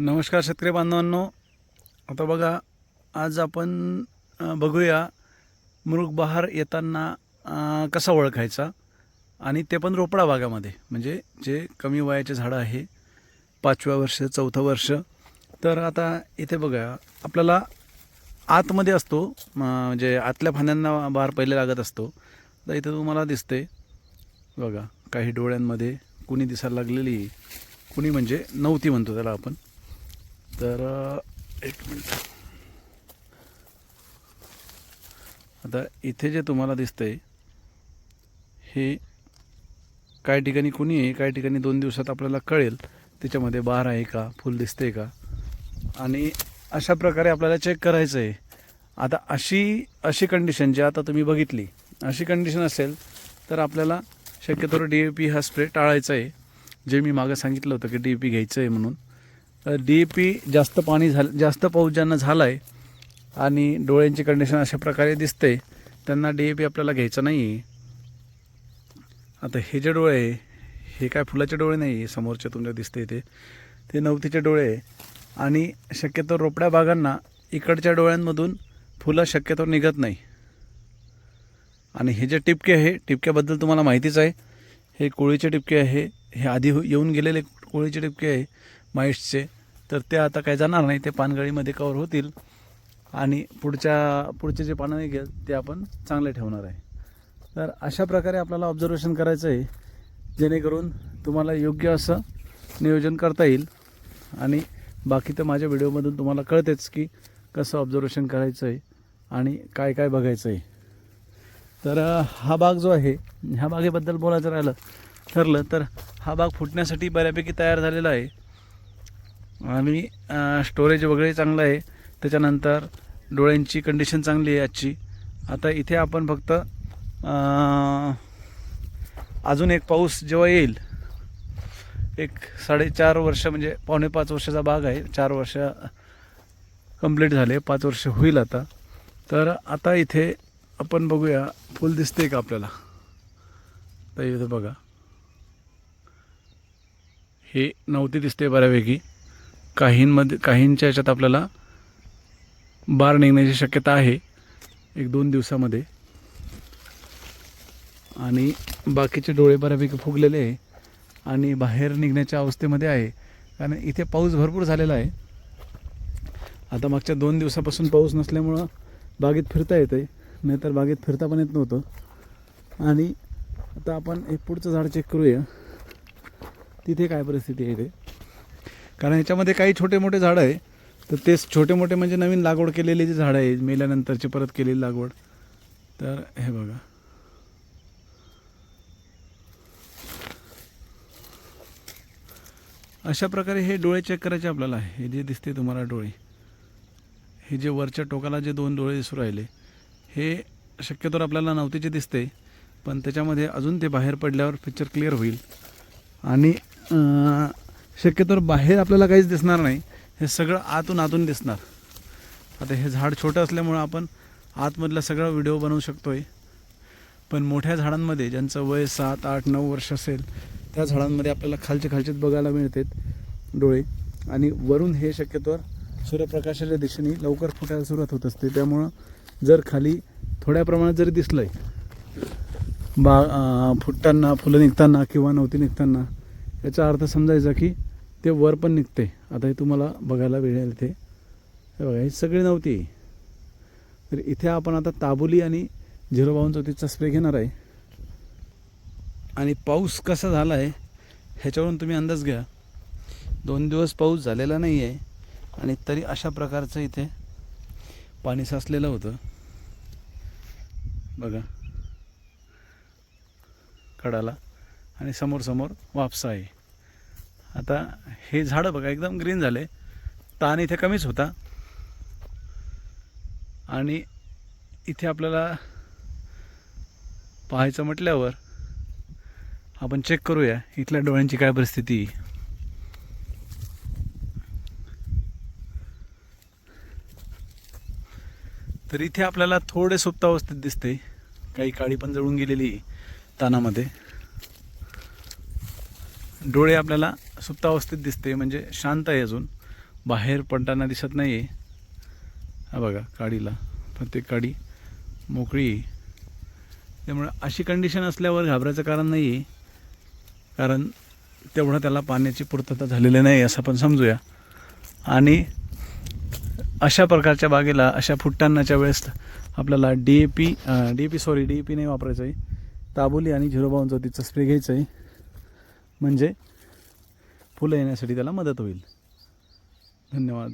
नमस्कार शेतकरी बांधवांनो. आता बघा आज आपण बघूया बघूया मृगबहार येताना कसा ओळखायचा आणि ते पण रोपडा भागामध्ये. म्हणजे जे कमी वयाचे झाडं आहे पाचव्या वर्ष चौथं वर्ष. तर आता इथे बघा आपल्याला आतमध्ये असतो म्हणजे आतल्या फांद्यांना बहार पहिले लागत असतो. तर इथे तुम्हाला दिसते बघा काही डोळ्यांमध्ये कुणी दिसायला लागलेली कुणी म्हणजे नव्हती म्हणतो त्याला आपण. तर एक मिनिट. आता इथे जे तुम्हाला दिसतंय हे काही ठिकाणी कुणी आहे काही ठिकाणी दोन दिवसात आपल्याला कळेल त्याच्यामध्ये बार आहे का फुल दिसते का? आणि अशा प्रकारे आपल्याला चेक करायचं आहे आता अशी अशी कंडिशन जी आता तुम्ही बघितली अशी कंडिशन असेल तर आपल्याला शक्यतो डी ए पी हा स्प्रे टाळायचा आहे जे मी मागं सांगितलं होतं की डी ए पी घ्यायचं आहे म्हणून. डी ए पी जास्त पाणी झालं जास्त पाऊस ज्यांना झाला आहे आणि डोळ्यांची कंडिशन अशा प्रकारे दिसते त्यांना डी ए पी आपल्याला घ्यायचं नाही आहे आता हे जे डोळे आहे हे काय फुलाचे डोळे नाही आहे समोरचे तुमच्या दिसते ते. ते नवतीचे डोळे आहे. आणि शक्यतो रोपड्या बागांना इकडच्या डोळ्यांमधून फुलं शक्यतो निघत नाही. आणि हे जे टिपके आहे टिपक्याबद्दल तुम्हाला माहितीच आहे. हे कोळीचे टिपके आहे हे आधी येऊन गेलेले कोळीचे टिपके आहे माईट्सचे तर ते आता काय जाणार नाही ते पानगळीमध्ये कवर होतील. आणि पुढच्या पुढचे जे पानं निघेल ते आपण चांगले ठेवणार आहे. तर अशा प्रकारे आपल्याला ऑब्झर्वेशन करायचं आहे. जेणेकरून तुम्हाला योग्य असं नियोजन करता येईल. आणि बाकी तर माझ्या व्हिडिओमधून तुम्हाला कळतेच की कसं ऑब्झर्वेशन करायचं आहे आणि काय काय बघायचं आहे. तर हा बाग जो आहे ह्या बागेबद्दल बोलायचं राहिलं ठरलं तर हा बाग फुटण्यासाठी बऱ्यापैकी तयार झालेला आहे. आणि स्टोरेज वगैरे चांगलं आहे. त्याच्यानंतर डोळ्यांची कंडिशन चांगली आहे आजची. आता इथे आपण फक्त अजून एक पाऊस जेव्हा येईल एक साडेचार वर्ष म्हणजे पावणे पाच वर्षाचा बाग आहे. चार वर्ष कंप्लीट झाले पाच वर्ष होईल आता. तर आता इथे आपण बघूया फुल दिसते का आपल्याला? तर इथं बघा. हे नव्हती दिसते बऱ्यापैकी. काहींमध्ये काहींच्या याच्यात आपल्याला बार निघण्याची शक्यता आहे. एक दोन दिवसामध्ये. आणि बाकीचे डोळे बऱ्यापैकी फुगलेले आहे. आणि बाहेर निघण्याच्या अवस्थेमध्ये आहे. कारण इथे पाऊस भरपूर झालेला आहे. आता मागच्या दोन दिवसापासून पाऊस नसल्यामुळं बागेत फिरता येते नाहीतर बागेत फिरता पण येत नव्हतं. आणि आता आपण एक पुढचं झाड चेक करूया. तिथे काय परिस्थिती आहे ते? कारण ह्याच्यामध्ये काही छोटे मोठे झाडं आहे. तर तेच छोटे मोठे म्हणजे नवीन लागवड केलेली जी झाडं आहे मेल्यानंतरची परत केलेली लागवड. तर हे बघा. अशा प्रकारे हे डोळे चेक करायचे आपल्याला हे जे दिसते तुम्हाला डोळे. हे जे वरच्या टोकाला जे दोन डोळे दिसू राहिले हे शक्यतोवर आपल्याला नवतीचे दिसते पण त्याच्यामध्ये अजून ते बाहेर पडल्यावर पिक्चर क्लिअर होईल. आणि शक्यतोवर बाहेर आपल्याला काहीच दिसणार नाही. हे सगळं आतून आतून दिसणार. आता हे झाड छोटं असल्यामुळं आपण आतमधला सगळा व्हिडिओ बनवू शकतो आहे पण मोठ्या झाडांमध्ये ज्यांचं वय सात आठ नऊ वर्ष असेल त्या झाडांमध्ये आपल्याला खालचे खालचेच बघायला मिळतात डोळे. आणि वरून हे शक्यतोवर सूर्यप्रकाशाच्या दिशेने लवकर फुटायला सुरुवात होत असते. त्यामुळं जर खाली थोड्या प्रमाणात जरी दिसलं आहे बा फुटताना फुलं निघताना किंवा नव्हती निघताना याचा अर्थ समजायचा की ते वर पण निघते. आता हे तुम्हाला बघायला मिळेल इथे हे बघा ही सगळी नव्हती. तर इथे आपण आता ताबुली आणि झिरो बावन्न चौतीसचा स्प्रे घेणार आहे. आणि पाऊस कसा झाला आहे ह्याच्यावरून तुम्ही अंदाज घ्या. दोन दिवस पाऊस झालेला नाही आहे आणि तरी अशा प्रकारचं इथे पाणी साचलेलं होतं. बघा. कडाला. आणि समोर समोर वापसा आहे. आता हे झाडं बघा एकदम ग्रीन झाले ताण इथे कमीच होता. आणि इथे आपल्याला पाहायचं म्हटल्यावर आपण चेक करूया इथल्या डोळ्यांची काय परिस्थिती तर इथे आपल्याला थोडे सुप्तावस्थेत दिसते काही काळी पण जळून गेलेली तानामध्ये. डोळे आपल्याला सुप्तावस्थेत दिसते म्हणजे शांत आहे अजून. बाहेर पडताना दिसत नाही आहे हा बघा काडीला. प्रत्येक काडी मोकळी आहे. त्यामुळे अशी कंडिशन असल्यावर घाबरायचं कारण नाही आहे कारण तेवढं त्याला पाण्याची पूर्तता झालेली नाही असं आपण समजूया. आणि अशा प्रकारच्या बागेला अशा फुट्टांनाच्या वेळेस आपल्याला D A P D A P sorry D A P नाही वापरायचं आहे ताबोली आणि झिरो बावन चौतीचा स्प्रे घ्यायचा आहे म्हणजे फुलं येण्यासाठी त्याला मदत होईल. धन्यवाद.